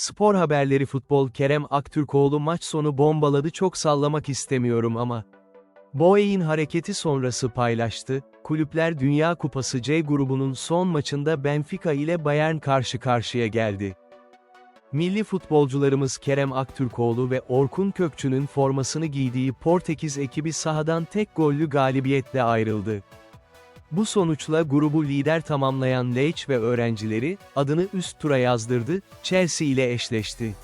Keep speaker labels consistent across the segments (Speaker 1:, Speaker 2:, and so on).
Speaker 1: Spor haberleri futbol Kerem Aktürkoğlu maç sonu bombaladı çok sallamak istemiyorum ama. Boey'in hareketi sonrası paylaştı, Kulüpler Dünya Kupası C grubunun son maçında Benfica ile Bayern karşı karşıya geldi. Milli futbolcularımız Kerem Aktürkoğlu ve Orkun Kökçü'nün formasını giydiği Portekiz ekibi sahadan tek gollü galibiyetle ayrıldı. Bu sonuçla grubu lider tamamlayan Leitch ve öğrencileri, adını üst tura yazdırdı, Chelsea ile eşleşti.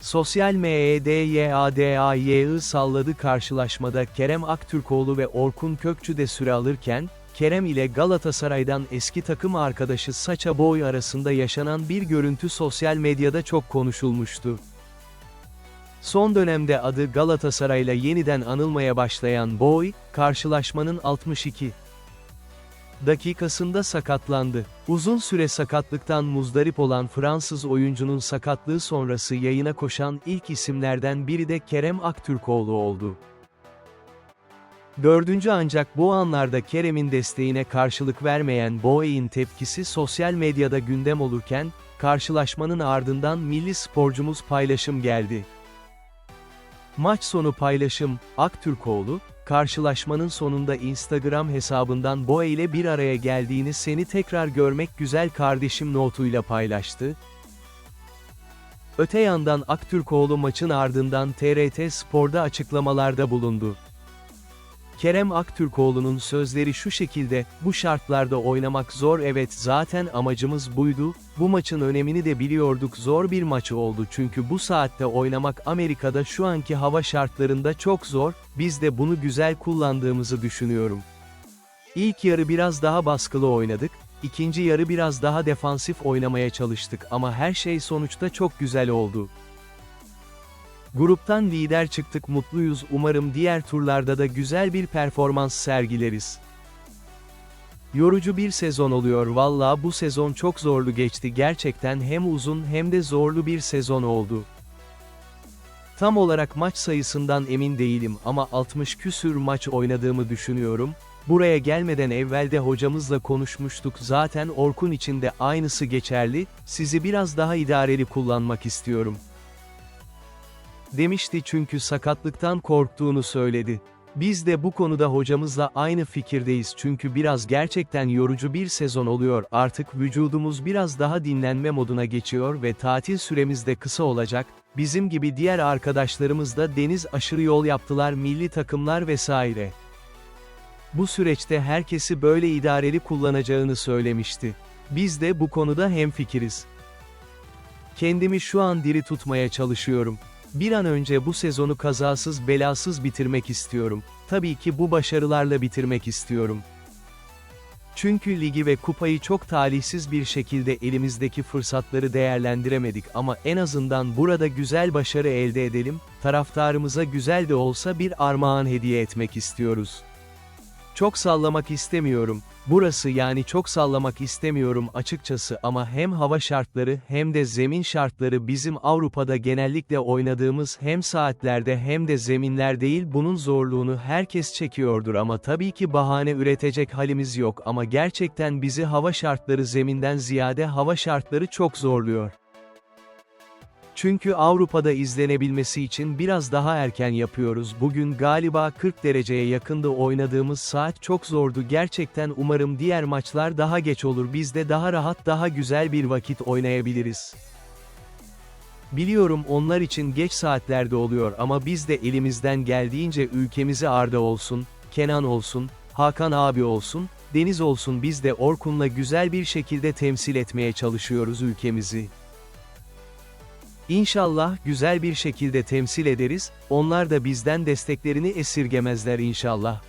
Speaker 1: Sosyal medyadayı salladı karşılaşmada Kerem Aktürkoğlu ve Orkun Kökçü de süre alırken, Kerem ile Galatasaray'dan eski takım arkadaşı Saça Boy arasında yaşanan bir görüntü sosyal medyada çok konuşulmuştu. Son dönemde adı Galatasaray'la yeniden anılmaya başlayan Boy, karşılaşmanın 62 dakikasında sakatlandı. Uzun süre sakatlıktan muzdarip olan Fransız oyuncunun sakatlığı sonrası yayına koşan ilk isimlerden biri de Kerem Aktürkoğlu oldu. Dördüncü ancak bu anlarda Kerem'in desteğine karşılık vermeyen Boey'in tepkisi sosyal medyada gündem olurken, karşılaşmanın ardından milli sporcumuz paylaşım geldi. Maç sonu paylaşım, Aktürkoğlu, karşılaşmanın sonunda Instagram hesabından Boe ile bir araya geldiğini seni tekrar görmek güzel kardeşim notuyla paylaştı. Öte yandan Aktürkoğlu maçın ardından TRT Spor'da açıklamalarda bulundu. Kerem Aktürkoğlu'nun sözleri şu şekilde, bu şartlarda oynamak zor evet zaten amacımız buydu, bu maçın önemini de biliyorduk zor bir maç oldu çünkü bu saatte oynamak Amerika'da şu anki hava şartlarında çok zor, biz de bunu güzel kullandığımızı düşünüyorum. İlk yarı biraz daha baskılı oynadık, ikinci yarı biraz daha defansif oynamaya çalıştık ama her şey sonuçta çok güzel oldu. Gruptan lider çıktık mutluyuz umarım diğer turlarda da güzel bir performans sergileriz. Yorucu bir sezon oluyor valla bu sezon çok zorlu geçti gerçekten hem uzun hem de zorlu bir sezon oldu. Tam olarak maç sayısından emin değilim ama 60 küsür maç oynadığımı düşünüyorum. Buraya gelmeden evvelde hocamızla konuşmuştuk zaten Orkun için de aynısı geçerli, sizi biraz daha idareli kullanmak istiyorum demişti çünkü sakatlıktan korktuğunu söyledi. Biz de bu konuda hocamızla aynı fikirdeyiz çünkü biraz gerçekten yorucu bir sezon oluyor artık vücudumuz biraz daha dinlenme moduna geçiyor ve tatil süremiz de kısa olacak, bizim gibi diğer arkadaşlarımız da deniz aşırı yol yaptılar milli takımlar vesaire. Bu süreçte herkesi böyle idareli kullanacağını söylemişti. Biz de bu konuda hemfikiriz. Kendimi şu an diri tutmaya çalışıyorum. Bir an önce bu sezonu kazasız belasız bitirmek istiyorum. Tabii ki bu başarılarla bitirmek istiyorum. Çünkü ligi ve kupayı çok talihsiz bir şekilde elimizdeki fırsatları değerlendiremedik ama en azından burada güzel başarı elde edelim, taraftarımıza güzel de olsa bir armağan hediye etmek istiyoruz. Çok sallamak istemiyorum, Burası yani çok sallamak istemiyorum açıkçası ama hem hava şartları hem de zemin şartları bizim Avrupa'da genellikle oynadığımız hem saatlerde hem de zeminler değil bunun zorluğunu herkes çekiyordur ama tabii ki bahane üretecek halimiz yok ama gerçekten bizi hava şartları zeminden ziyade hava şartları çok zorluyor. Çünkü Avrupa'da izlenebilmesi için biraz daha erken yapıyoruz. Bugün galiba 40 dereceye yakında oynadığımız saat çok zordu. Gerçekten umarım diğer maçlar daha geç olur. Biz de daha rahat daha güzel bir vakit oynayabiliriz. Biliyorum onlar için geç saatlerde oluyor ama biz de elimizden geldiğince ülkemizi Arda olsun, Kenan olsun, Hakan abi olsun, Deniz olsun biz de Orkun'la güzel bir şekilde temsil etmeye çalışıyoruz ülkemizi. İnşallah güzel bir şekilde temsil ederiz, onlar da bizden desteklerini esirgemezler inşallah.